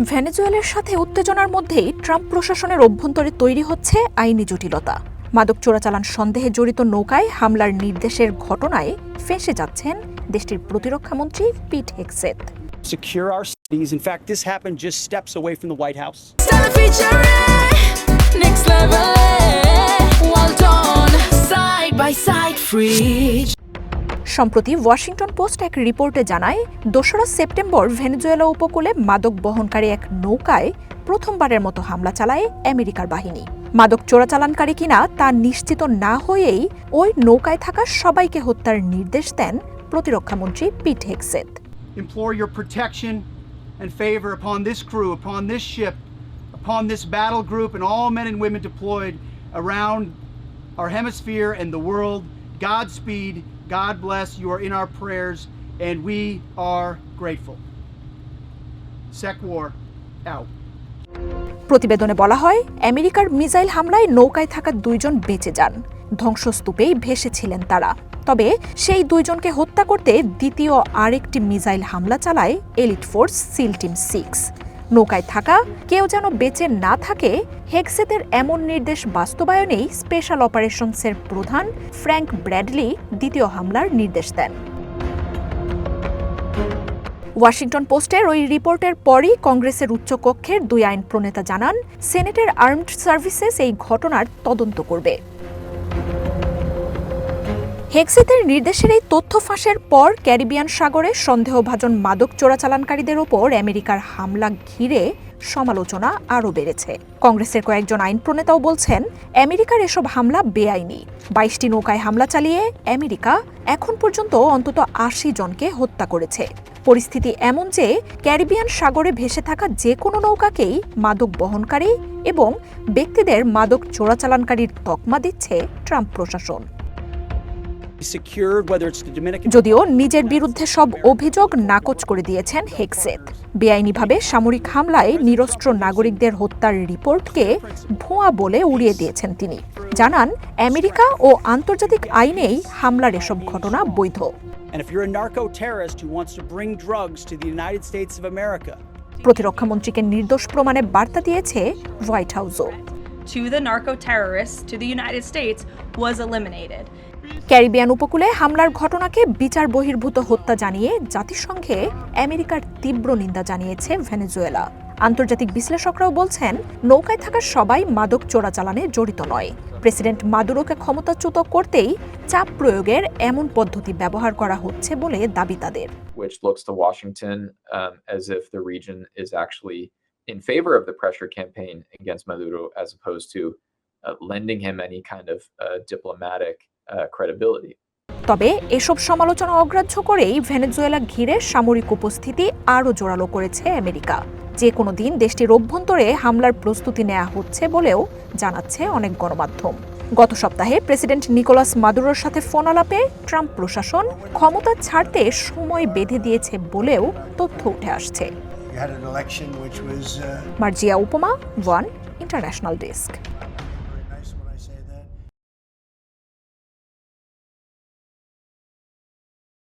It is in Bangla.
ভেনেজুয়েলের সাথে উত্তেজনার মধ্যেই ট্রাম্প প্রশাসনের অভ্যন্তরে তৈরি হচ্ছে আইনি জটিলতা মাদক চোরাচালান সন্দেহে জড়িত নৌকায় হামলার নির্দেশের ঘটনায় ফেঁসে যাচ্ছেন দেশটির প্রতিরক্ষা মন্ত্রী Pete Hegseth secure our cities. In fact, this happened just steps away from the White House. Next level, well. সম্প্রতি ওয়াশিংটন পোস্ট এক রিপোর্টে জানায় দোসরা সেপ্টেম্বর ভেনেজুয়েলা উপকূলে মাদক বহনকারী এক নৌকায় প্রথমবারের মতো হামলা চালায় আমেরিকার বাহিনী মাদক চোরাচালানকারী কিনা তা নিশ্চিত না হয়েই ওই নৌকায় থাকা সবাইকে হত্যার নির্দেশ দেন প্রতিরক্ষামন্ত্রী পিট হেক্সেত implore your protection and favor upon this crew, upon this ship, upon this battle group, and all men and women deployed around our hemisphere and the world. Godspeed, God bless. You are in our prayers, and we are grateful. Sec War out. প্রতিবেদনে বলা হয় আমেরিকার মিসাইল হামলায় নৌকায় থাকা দুইজন বেঁচে যান ধ্বংসস্তূপেই ভেসেছিলেন তারা তবে সেই দুইজনকে হত্যা করতে দ্বিতীয় আরেকটি মিসাইল হামলা চালায় elite force SEAL team six নৌকায় থাকা, কেউ যেন বেঁচে না থাকে হেক্সেতের এমন নির্দেশ বাস্তবায়নেই স্পেশাল অপারেশনসের প্রধান ফ্র্যাঙ্ক ব্র্যাডলি দ্বিতীয় হামলার নির্দেশ দেন। ওয়াশিংটন পোস্টের ওই রিপোর্টের পরই কংগ্রেসের উচ্চকক্ষের দুই আইন প্রণেতা জানান, সেনেটের আর্মড সার্ভিসেস এই ঘটনার তদন্ত করবে। হেক্সিতের নির্দেশের এই তথ্য ফাঁসের পর ক্যারিবিয়ান সাগরে সন্দেহভাজন মাদক চোরাচালানকারীদের ওপর আমেরিকার হামলা ঘিরে সমালোচনা আরও বেড়েছে। কংগ্রেসের কয়েকজন আইন প্রণেতাও বলছেন, আমেরিকার এসব হামলা বেআইনি। বাইশটি নৌকায় হামলা চালিয়ে আমেরিকা এখন পর্যন্ত অন্তত আশি জনকে হত্যা করেছে। পরিস্থিতি এমন যে, ক্যারিবিয়ান সাগরে ভেসে থাকা যে কোনো নৌকাকেই মাদক বহনকারী এবং ব্যক্তিদের মাদক চোরাচালানকারীর তকমা দিচ্ছে ট্রাম্প প্রশাসন। যদিও নিজের বিরুদ্ধে সব অভিযোগ নাকচ করে দিয়েছেন হেক্সেত বেআইনিভাবে সামরিক হামলায় নিরস্ত্র নাগরিকদের হত্যার রিপোর্টকে ভুয়া বলে উড়িয়ে দিয়েছেন তিনি। জানান আমেরিকা ও আন্তর্জাতিক আইনেই হামলার এসব ঘটনা বৈধ। And if you're a narco terrorist who wants to bring drugs to the United States of America, প্রতিরক্ষামন্ত্রীকে নির্দোষ প্রমাণে বার্তা দিয়েছে হোয়াইট হাউসও। To the narco terrorists to the United States was eliminated. Caribbean উপকূলে হামলার ঘটনাকে বিচার বহির্ভূত হত্যা জানিয়ে জাতিসংঘে আমেরিকার তীব্র নিন্দা জানিয়েছে ভেনেজুয়েলা। আন্তর্জাতিক বিশ্লেষকরাও বলছেন নৌকায় থাকা সবাই মাদক চোরাচালানে জড়িত নয়। প্রেসিডেন্ট মাদুরোকে ক্ষমতাচ্যুত করতেই চাপ প্রয়োগের এমন পদ্ধতি ব্যবহার করা হচ্ছে বলে দাবি তাদের। Which looks to Washington um, as if the region is actually in favor of the pressure campaign against Maduro as opposed to uh, lending him any kind of uh, diplomatic credibility. তবে এসব সমালোচনা অগ্রাহ্য করেই ভেনেজুয়েলা ঘিরে সামরিক উপস্থিতি আরও জোরালো করেছে আমেরিকা। যে কোনো দিন দেশটির অভ্যন্তরে হামলার প্রস্তুতি নেওয়া হচ্ছে বলেও জানাচ্ছে অনেক গণমাধ্যম। গত সপ্তাহে প্রেসিডেন্ট নিকোলাস মাদুরোর সাথে ফোন আলাপে ট্রাম্প প্রশাসন ক্ষমতা ছাড়তে সময় বেঁধে দিয়েছে বলেও তথ্য উঠে আসছে। Uh, মার্জিয়া উপমা ওয়ান ইন্টারন্যাশনাল ডেস্ক।